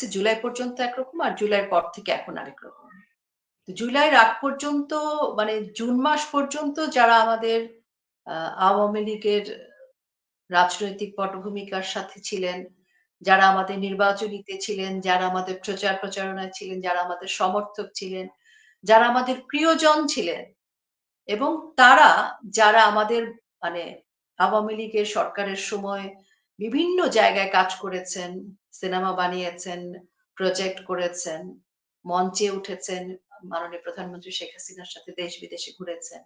হচ্ছে জুলাই পর্যন্ত একরকম আর জুলাইয়ের পর থেকে এখন আরেক রকম। জুলাইয়ের আগ পর্যন্ত মানে জুন মাস পর্যন্ত যারা আমাদের আওয়ামী লীগের রাজনৈতিক পটভূমিকার সাথে ছিলেন, যারা আমাদের নির্বাচনীতে ছিলেন, যারা আমাদের প্রচার প্রচারণায় ছিলেন, যারা আমাদের সমর্থক ছিলেন, যারা আমাদের প্রিয়জন ছিলেন এবং তারা, যারা আমাদের মানে আওয়ামী লীগের সরকারের সময় বিভিন্ন জায়গায় কাজ করেছেন, সিনেমা বানিয়েছেন, প্রজেক্ট করেছেন, মঞ্চে উঠেছেন, মাননীয় প্রধানমন্ত্রী শেখ হাসিনার সাথে দেশ বিদেশে ঘুরেছেন।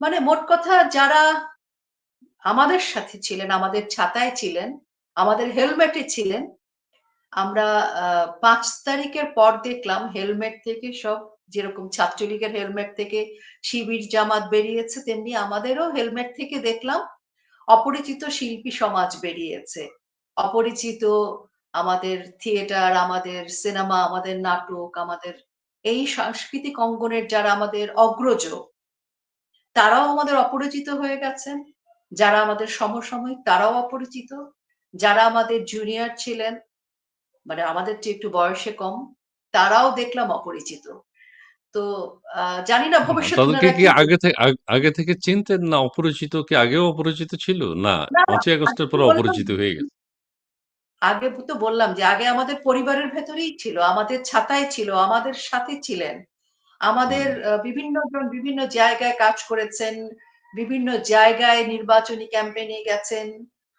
মানে মোট কথা যারা আমাদের সাথে ছিলেন, আমাদের ছাতায় ছিলেন, আমাদের হেলমেটে ছিলেন, আমরা পাঁচ তারিখের পর দেখলাম হেলমেট থেকে সব যেরকম ছাত্রলীগের হেলমেট থেকে শিবির জামাত বেরিয়েছে, তেমনি আমাদেরও হেলমেট থেকে দেখলাম অপরিচিত শিল্পী সমাজ বেরিয়েছে। অপরিচিত আমাদের থিয়েটার, আমাদের সিনেমা, আমাদের নাটক, আমাদের এই সাংস্কৃতিক অঙ্গনের যারা আমাদের অগ্রজ, তারাও আমাদের অপরিচিত হয়ে গেছেন। যারা আমাদের সমসাময়িক, তারাও অপরিচিত। যারা আমাদের জুনিয়র ছিলেন মানে আমাদের চেয়ে একটু বয়সে কম, তারাও দেখলাম অপরিচিত। তো জানি না ভবিষ্যৎ তাদেরকে কি আগে থেকে আগে থেকে চিনতেন না অপরিচিত কি আগেও অপরিচিত ছিল? না না পাঁচই আগে আগস্টের পরে অপরিচিত হয়ে গেছে। আগে তো বললাম যে আগে আমাদের পরিবারের ভেতরেই ছিল আমাদের ছাতায় ছিল আমাদের সাথে ছিলেন। আমাদের বিভিন্ন জন বিভিন্ন জায়গায় কাজ করেছেন বিভিন্ন জায়গায় নির্বাচনী ক্যাম্পেইনে গেছেন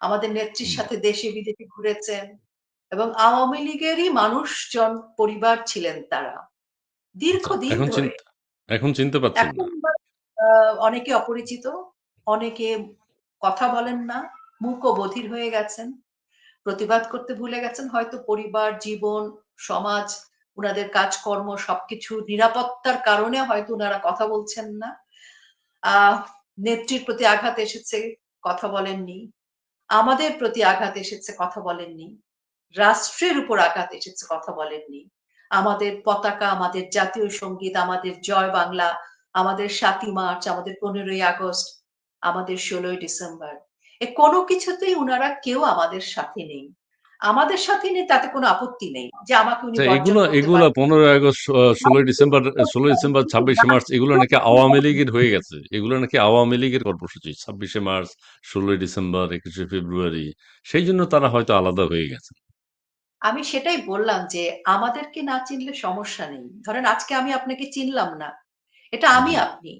আমাদের নেত্রীর সাথে দেশে বিদেশে ঘুরেছেন এবং আওয়ামী লীগেরই মানুষজন পরিবার ছিলেন তারা। দীর্ঘদিন এখন ধরে। চিন্তা এখন চিনতে পারছেন এখন না আহ, অনেকে অপরিচিত অনেকে কথা বলেন না মূক বধির হয়ে গেছেন প্রতিবাদ করতে ভুলে গেছেন হয়তো পরিবার জীবন সমাজ উনাদের কাজকর্ম সবকিছু নিরাপত্তার কারণে হয়তো উনারা কথা বলছেন না। আহ নেত্রীর প্রতি আঘাত এসেছে কথা বলেননি। আমাদের প্রতি আঘাত এসেছে কথা বলেননি। রাষ্ট্রের উপর আঘাত এসেছে কথা বলেননি। আমাদের পতাকা আমাদের জাতীয় সংগীত আমাদের জয় বাংলা আমাদের সাতই মার্চ আমাদের পনেরোই আগস্ট আমাদের ষোলোই ডিসেম্বর। এ কোনো কিছুতেই উনারা কেউ আমাদের সাথে নেই। আমাদের সাথে নেই তাতে কোনো আপত্তি নেই যে আমাকে উনি আচ্ছা এগুলো এগুলো পনেরোই আগস্ট ষোলোই ডিসেম্বর ষোলোই ডিসেম্বর ছাব্বিশে মার্চ এগুলো নাকি আওয়ামী লীগের হয়ে গেছে। এগুলো নাকি আওয়ামী লীগের কর্মসূচি ছাব্বিশে মার্চ ষোলোই ডিসেম্বর একুশে ফেব্রুয়ারি। সেই জন্য তারা হয়তো আলাদা হয়ে গেছে। আমি সেটাই বললাম যে আমাদেরকে না চিনলে সমস্যা নেই। ধরেন আজকে আমি আপনাকে চিনলাম না। এটা আমি আপনি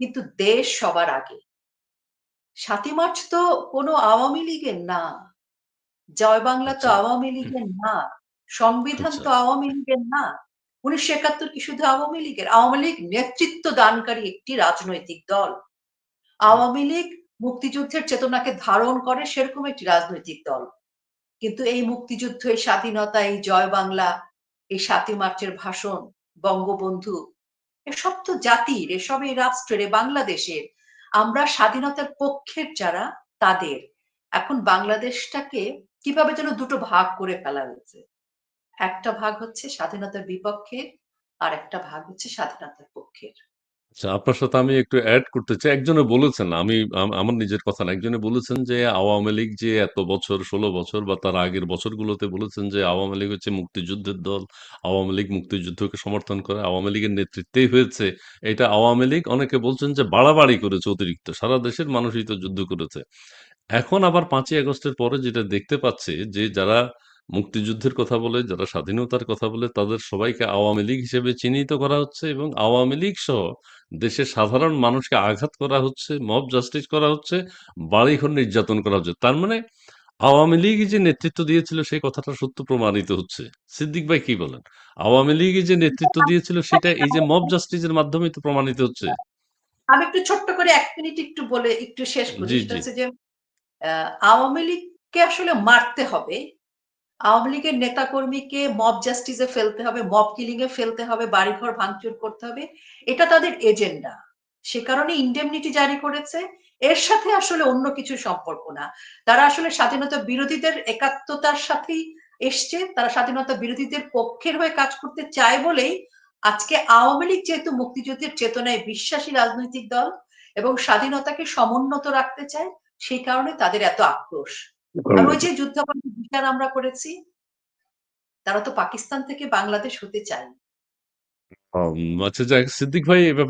কিন্তু দেশ সবার আগে। সাতই মার্চ তো কোনো আওয়ামী লীগের না। জয় বাংলা তো আচ্ছা। আওয়ামী লীগের না। সংবিধান আচ্ছা। তো আওয়ামী লীগের না। উনিশশো একাত্তর কি শুধু আওয়ামী লীগের? আওয়ামী লীগ নেতৃত্ব দানকারী একটি রাজনৈতিক দল। আওয়ামী লীগ মুক্তিযুদ্ধের চেতনাকে ধারণ করে সেরকম একটি রাজনৈতিক দল। কিন্তু এই মুক্তিযুদ্ধ এই স্বাধীনতা, এই জয় বাংলা, এই সাতই মার্চের ভাষণ, বঙ্গবন্ধু, এসব তো জাতির এসব এই রাষ্ট্রের বাংলাদেশের। আমরা স্বাধীনতার পক্ষের যারা, তাদের। এখন বাংলাদেশটাকে কীভাবে যেন দুটো ভাগ করে ফেলা হয়েছে? একটা ভাগ হচ্ছে স্বাধীনতার বিপক্ষের, আর একটা ভাগ হচ্ছে স্বাধীনতার পক্ষের। আচ্ছা আপনার সাথে আমি একটু অ্যাড করতে চাই। একজনে বলেছেন, আমি, আম- আমার নিজের কথা না, একজনে বলেছেন যে আওয়ামী লীগ যে এত বছর, ষোলো বছর বা তার আগের বছরগুলোতে বলেছেন যে আওয়ামী লীগ হচ্ছে মুক্তিযুদ্ধের দল, আওয়ামী লীগ মুক্তিযুদ্ধকে সমর্থন করে, আওয়ামী লীগের নেতৃত্বেই হয়েছে। এটা আওয়ামী লীগ, অনেকে বলছেন যে বাড়াবাড়ি করেছে অতিরিক্ত, সারা দেশের মানুষই তো যুদ্ধ করেছে। এখন আবার পাঁচই আগস্টের পরে যেটা দেখতে পাচ্ছি যে যারা মুক্তিযুদ্ধের কথা বলে যারা স্বাধীনতার কথা বলে তাদের সবাইকে আওয়ামী লীগ হিসেবে চিহ্নিত করা হচ্ছে এবং আওয়ামী লীগ সহ দেশের সাধারণ মানুষকে আঘাত করা হচ্ছে মব জাস্টিস করা হচ্ছে বাড়িঘর নির্যাতন করা হচ্ছে। তার মানে আওয়ামী লীগ যে নেতৃত্ব দিয়েছিল সেই কথাটা সত্য প্রমাণিত হচ্ছে। সিদ্দিক ভাই কি বলেন? আওয়ামী লীগ যে নেতৃত্ব দিয়েছিল সেটা এই যে মব জাস্টিসের মাধ্যমে তো প্রমাণিত হচ্ছে। আমি একটু ছোট্ট করে এক মিনিট একটু বলে একটু শেষ করি। যে আওয়ামী লীগকে আসলে মারতে হবে আওয়ামী লীগের নেতাকর্মীকে মব জাস্টিসে ফেলতে হবে মব কিলিং এ ফেলতে হবে, বাড়িঘর ভাঙচুর করতে হবে, এটা তাদের এজেন্ডা সে কারণে ইন্ডেমনিটি জারি করেছে। এর সাথে আসলে অন্য কিছু সম্পর্ক না। তারা আসলে স্বাধীনতা বিরোধীদের একাত্মতার সাথেই এসছে। তারা স্বাধীনতা বিরোধীদের পক্ষের হয়ে কাজ করতে চায় বলেই আজকে আওয়ামী লীগ যেহেতু মুক্তিযুদ্ধের চেতনায় বিশ্বাসী রাজনৈতিক দল এবং স্বাধীনতাকে সমুন্নত রাখতে চায়, সেই কারণে তাদের এত আক্রোশ। আর ওই যে যুদ্ধাপরাধী বিচার আমরা করেছি তারা তো পাকিস্তান থেকে বাংলাদেশ হতে চায়। আচ্ছা যাক সিদ্দিক ভাই এ ব্যাপারে